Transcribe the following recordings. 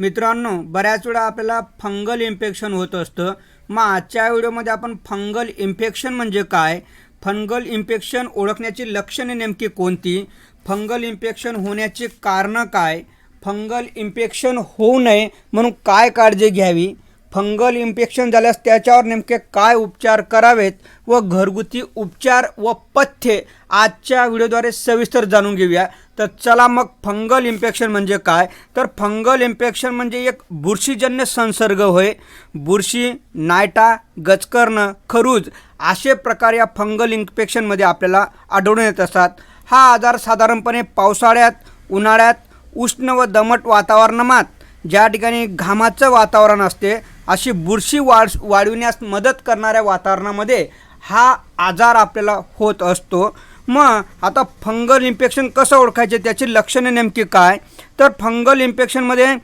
मित्रांनो बऱ्याच वेळा आपल्याला फंगल इन्फेक्शन होत असतं. मग आजच्या व्हिडिओमध्ये आपण फंगल इन्फेक्शन म्हणजे काय? फंगल इन्फेक्शन ओळखण्याची लक्षणे नेमकी कोणती? फंगल इन्फेक्शन होण्याची कारणं काय? फंगल इन्फेक्शन होऊ नये म्हणून काय काळजी घ्यावी? फंगल इन्फेक्शन झाल्यास त्याच्यावर नेमके काय उपचार करावेत व घरगुती उपचार व पथ्ये आजच्या व्हिडिओद्वारे सविस्तर जाणून घेऊया. तर चला मग फंगल इन्फेक्शन म्हणजे काय? तर फंगल इन्फेक्शन म्हणजे एक बुरशीजन्य संसर्ग होय. बुरशी नायटा गचकरणं खरूज असे प्रकार या फंगल इन्फेक्शनमध्ये आपल्याला आढळून येत असतात. हा आजार साधारणपणे पावसाळ्यात उन्हाळ्यात उष्ण व दमट वातावरणात ज्या ठिकाणी घामाचं वातावरण असते अशी बुरशी वाढ वाढविण्यास मदत करणाऱ्या वातावरणामध्ये हा आजार आपल्याला होत असतो. मग आता फंगल इन्फेक्शन कसं ओळखायचे? त्याची लक्षणे नेमकी काय? तर फंगल इन्फेक्शनमध्ये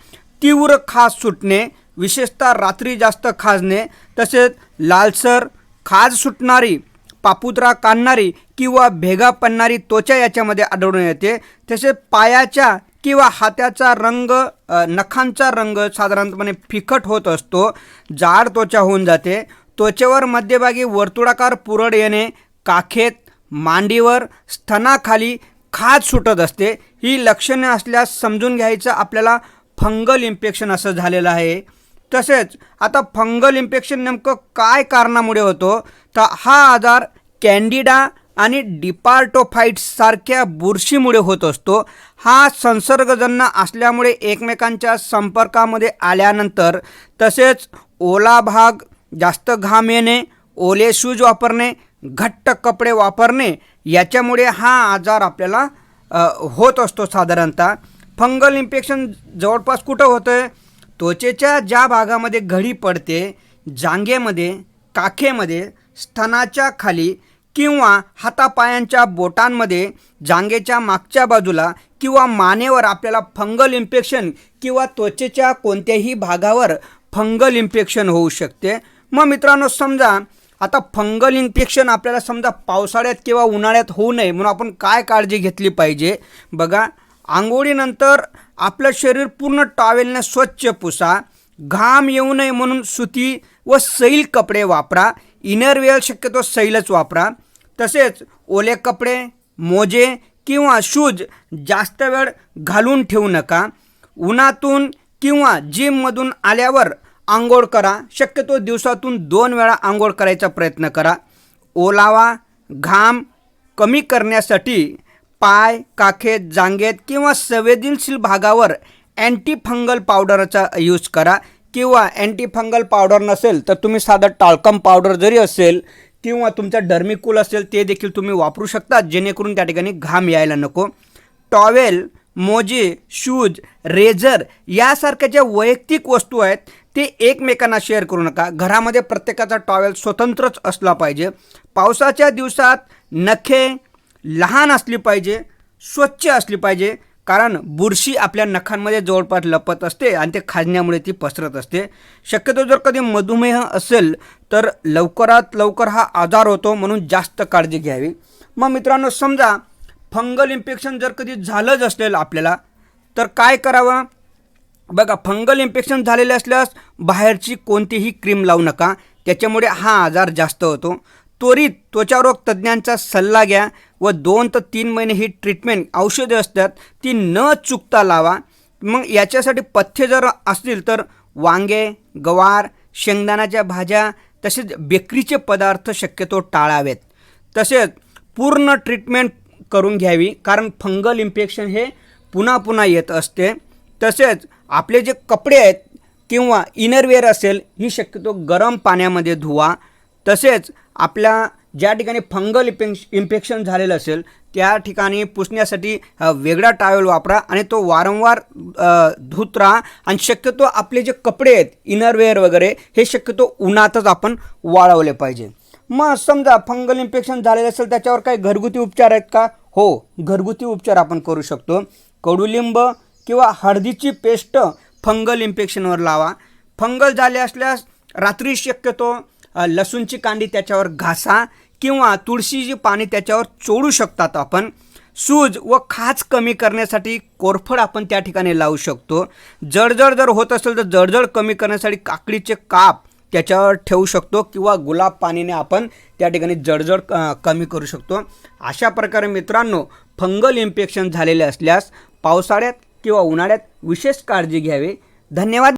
तीव्र खाज सुटणे विशेषतः रात्री जास्त खाजणे तसेच लालसर खाज सुटणारी पापुत्रा काढणारी किंवा भेगा पडणारी त्वचा याच्यामध्ये आढळून येते. तसेच पायाच्या किंवा हाताचा रंग नखांचा रंग साधारणपणे फिकट होत असतो जाड त्वचा होऊन जाते. त्वचेवर मध्यभागी वर्तुळाकार पुरड येणे काखेत मांडीवर स्तनाखाली खाज सुटत असते. ही लक्षणे असल्यास समजून घ्यायचं आपल्याला फंगल इन्फेक्शन असं झालेलं आहे. तसेच आता फंगल इन्फेक्शन नेमकं काय कारणामुळे होतो? तर हा आजार कॅन्डिडा आणि डिपार्टोफाईट्ससारख्या बुरशीमुळे होत असतो. हा संसर्गजन्य असल्यामुळे एकमेकांच्या संपर्कामध्ये आल्यानंतर तसेच ओला भाग जास्त घाम येणे ओले शूज वापरणे घट्ट कपडे वापरणे याच्यामुळे हा आजार आपल्याला होत असतो साधारणतः. फंगल इन्फेक्शन जवळपास कुठं होतं आहे त्वचेच्या ज्या भागामध्ये घडी पडते जांघेमध्ये काखेमध्ये स्तनाच्या खाली किंवा हातापायांच्या बोटांमध्ये जांगेच्या मागच्या बाजूला किंवा मानेवर आपल्याला फंगल इन्फेक्शन किंवा त्वचेच्या कोणत्याही भागावर फंगल इन्फेक्शन होऊ शकते. मग मित्रांनो समजा आता फंगल इन्फेक्शन आपल्याला समजा पावसाळ्यात किंवा उन्हाळ्यात होऊ नये म्हणून आपण काय काळजी घेतली पाहिजे? बघा आंघोळीनंतर आपलं शरीर पूर्ण टॉवेलने स्वच्छ पुसा घाम येऊ नये म्हणून सुती व सैल कपडे वापरा इनरवेअर शक्यतो सैलच वापरा तसेच ओले कपडे मोजे किंवा शूज जास्त वेळ घालून ठेवू नका. उन्हातून किंवा जिममधून आल्यावर आंघोळ करा. शक्यतो दिवसातून दोन वेळा आंघोळ करायचा प्रयत्न करा. ओलावा घाम कमी करण्यासाठी पाय काखेत जांगेत किंवा संवेदनशील भागावर अँटीफंगल पावडरचा यूज करा. किंवा अँटीफंगल पावडर नसेल तर तुम्ही साधं टाळकम पावडर जरी असेल किंवा तुमचा डर्मिकूल असेल ते देखील तुम्ही वापरू शकता जेणेकरून त्या ठिकाणी घाम यायला नको. टॉवेल मोजे शूज रेझर यासारख्या ज्या वैयक्तिक वस्तू आहेत ते एकमेकांना शेअर करू नका. घरामध्ये प्रत्येकाचा टॉवेल स्वतंत्रच असला पाहिजे. पावसाच्या दिवसात नखे लहान असली पाहिजे स्वच्छ असली पाहिजे. कारण बुरशी आपल्या नखांमध्ये जवळपास लपत असते आणि ते खाजण्यामुळे ती पसरत असते. शक्यतो जर कधी मधुमेह असेल तर लवकरात लवकर हा आजार होतो म्हणून जास्त काळजी घ्यावी. मग मित्रांनो समजा फंगल इन्फेक्शन जर कधी झालंच असेल आपल्याला तर काय करावं? बघा फंगल इन्फेक्शन झालेले असल्यास बाहेरची कोणतीही क्रीम लावू नका. त्याच्यामुळे हा आजार जास्त होतो. त्वरित त्वचारोग तज्ज्ञांचा सल्ला घ्या. व दोन तर तीन महिने ही ट्रीटमेंट औषधे असतात ती न चुकता लावा. मग याच्यासाठी पथ्य जर असतील तर वांगे गवार शेंगदाण्याच्या भाज्या तसेच बेकरीचे पदार्थ शक्यतो टाळावेत. तसेच पूर्ण ट्रीटमेंट करून घ्यावी कारण फंगल इन्फेक्शन हे पुन्हा पुन्हा येत असते. तसेच आपले जे कपडे आहेत किंवा इनरवेअर असेल ही शक्यतो गरम पाण्यामध्ये धुवा. तसेच आपल्या ज्या ठिकाणी फंगल इन्फेक्श इन्फेक्शन झालेलं असेल त्या ठिकाणी पुसण्यासाठी वेगळा टावेल वापरा आणि तो वारंवार अ, धुत राहा आणि शक्यतो आपले जे कपडे आहेत इनरवेअर वगैरे हे शक्यतो उन्हातच आपण वाळवले पाहिजे. मग समजा फंगल इन्फेक्शन झालेलं असेल त्याच्यावर काही घरगुती उपचार आहेत का? हो घरगुती उपचार आपण करू शकतो. कडुलिंब किंवा हळदीची पेस्ट फंगल इन्फेक्शनवर लावा. फंगल झाले असल्यास रात्री शक्यतो लसूणची कांडी त्याच्यावर घासा. किंवा तुळशीची पाने त्याच्यावर चोळू शकतात आपण सूज व खाज कमी करण्यासाठी कोरफड आपण त्या ठिकाणी लावू शकतो. जळजळ जर होत असेल तर जळजळ कमी करण्यासाठी काकडीचे काप त्याच्यावर ठेवू शकतो किंवा गुलाब पाणीने आपण त्या ठिकाणी जडजड क- कमी करू शकतो. अशा प्रकारे मित्रांनो फंगल इन्फेक्शन झालेले असल्यास पावसाळ्यात किंवा उन्हाळ्यात विशेष काळजी घ्यावी. धन्यवाद.